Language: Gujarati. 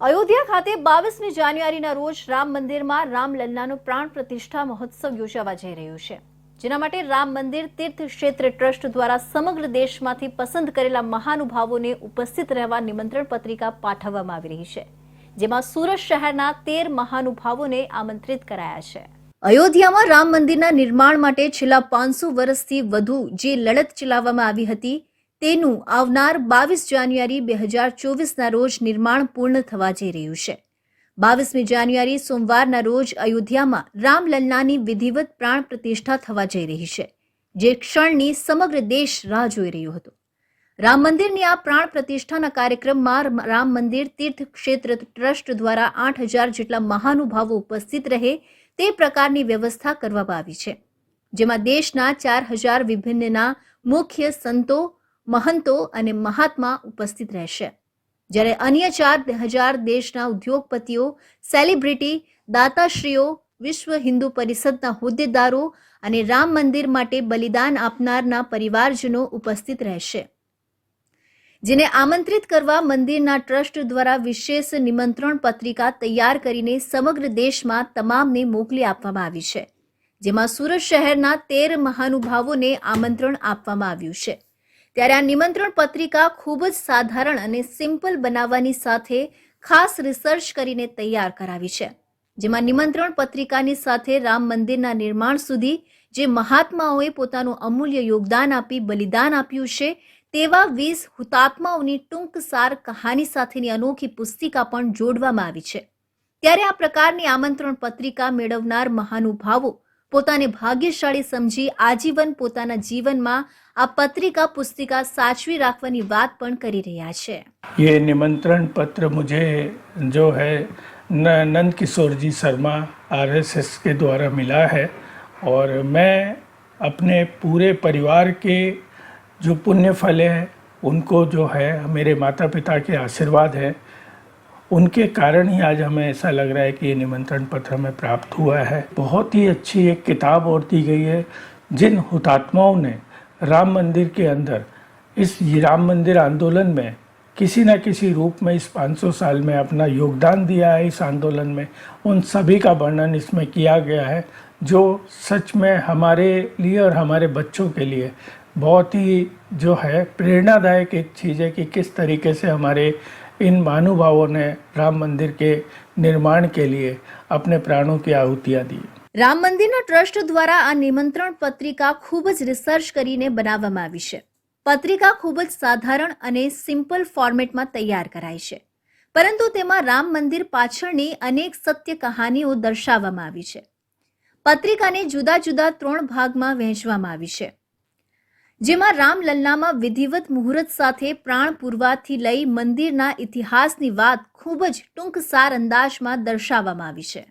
અયોધ્યા ખાતે બાવીસમી જાન્યુઆરીના રોજ રામ મંદિરમાં રામલલ્લાનો પ્રાણ પ્રતિષ્ઠા મહોત્સવ યોજાવા જઈ રહ્યો છે. જેના માટે રામ મંદિર તીર્થ ક્ષેત્ર ટ્રસ્ટ દ્વારા સમગ્ર દેશમાંથી પસંદ કરેલા મહાનુભાવોને ઉપસ્થિત રહેવા નિમંત્રણ પત્રિકા પાઠવવામાં આવી રહી છે. જેમાં સુરત શહેરના તેર મહાનુભાવોને આમંત્રિત કરાયા છે. અયોધ્યામાં રામ મંદિરના નિર્માણ માટે છેલ્લા પાંચસો વર્ષથી વધુ જે લડત ચલાવવામાં આવી હતી તેનું આવનાર બાવીસ જાન્યુઆરી બે હજાર ચોવીસના રોજ નિર્માણ પૂર્ણ થવા જઈ રહ્યું છે. બાવીસમી જાન્યુઆરી સોમવારના રોજ અયોધ્યામાં રામલલ્લાની વિધિવત પ્રાણ પ્રતિષ્ઠા થવા જઈ રહી છે, જે ક્ષણની સમગ્ર દેશ રાહ જોઈ રહ્યો હતો. રામ મંદિરની આ પ્રાણ પ્રતિષ્ઠાના કાર્યક્રમમાં રામ મંદિર તીર્થ ક્ષેત્ર ટ્રસ્ટ દ્વારા આઠ હજાર જેટલા મહાનુભાવો ઉપસ્થિત રહે તે પ્રકારની વ્યવસ્થા કરવામાં આવી છે, જેમાં દેશના ચાર હજાર વિભિન્નના મુખ્ય સંતો મહંતો અને મહાત્મા ઉપસ્થિત રહેશે. જ્યારે અન્ય ચાર હજાર દેશના ઉદ્યોગપતિઓ, સેલિબ્રિટી, દાતાશ્રીઓ, વિશ્વ હિન્દુ પરિષદના હોદ્દેદારો અને રામ મંદિર માટે બલિદાન આપનારના પરિવારજનો ઉપસ્થિત રહેશે. જેને આમંત્રિત કરવા મંદિરના ટ્રસ્ટ દ્વારા વિશેષ નિમંત્રણ પત્રિકા તૈયાર કરીને સમગ્ર દેશમાં તમામને મોકલી આપવામાં આવી છે. જેમાં સુરત શહેરના તેર મહાનુભાવોને આમંત્રણ આપવામાં આવ્યું છે. ત્યારે આ નિમંત્રણ પત્રિકા ખૂબ જ સાધારણ અને સિમ્પલ બનાવવાની સાથે ખાસ રિસર્ચ કરીને તૈયાર કરાવી છે. જેમાં નિમંત્રણ પત્રિકાની સાથે રામ મંદિરના નિર્માણ સુધી જે મહાત્માઓએ પોતાનું અમૂલ્ય યોગદાન આપી, બલિદાન આપ્યું છે, તેવા વીસ હુતાત્માઓની ટૂંકસાર કહાની સાથેની અનોખી પુસ્તિકા પણ જોડવામાં આવી છે. ત્યારે આ પ્રકારની આમંત્રણ પત્રિકા મેળવનાર મહાનુભાવો પોતાને ભાગ્યશાળી સમજી આજીવન પોતાના જીવનમાં આ પત્રિકા પુસ્તિકા સાચવી રાખવાની વાત પણ કરી રહ્યા છે ये निमंत्रण पत्र मुझे जो है न- नंद किशोर जी शर्मा आरएसएस के द्वारा मिला है और मैं अपने पूरे परिवार के जो पुण्य फल है उनको जो है मेरे माता पिता के आशीर्वाद है उनके कारण ही आज हमें ऐसा लग रहा है कि ये निमंत्रण पत्र हमें प्राप्त हुआ है। बहुत ही अच्छी एक किताब और दी गई है, जिन हुतात्माओं ने राम मंदिर के अंदर, इस राम मंदिर आंदोलन में किसी न किसी रूप में इस 500 साल में अपना योगदान दिया है, इस आंदोलन में उन सभी का वर्णन इसमें किया गया है, जो सच में हमारे लिए और हमारे बच्चों के लिए बहुत ही जो है प्रेरणादायक एक चीज़ है कि किस तरीके से हमारे इन महानुभावों ने राम मंदिर के निर्माण के लिए अपने प्राणों की आहुतियाँ दी રામ મંદિરના ટ્રસ્ટ દ્વારા આ નિમંત્રણ પત્રિકા ખૂબ જ રિસર્ચ કરીને બનાવવામાં આવી છે પત્રિકા ખૂબ જ સાધારણ અને સિમ્પલ ફોર્મેટમાં તૈયાર કરાઈ છે પરંતુ તેમાં રામ મંદિર પાછળની અનેક સત્ય કહાનીઓ દર્શાવવામાં આવી છે પત્રિકાને જુદા જુદા ત્રણ ભાગમાં વહેંચવામાં આવી છે જેમાં રામલલ્લામાં વિધિવત મુહૂર્ત સાથે પ્રાણ પૂરવાથી લઈ મંદિરના ઇતિહાસની વાત ખૂબ જ ટૂંકસાર અંદાજમાં દર્શાવવામાં આવી છે.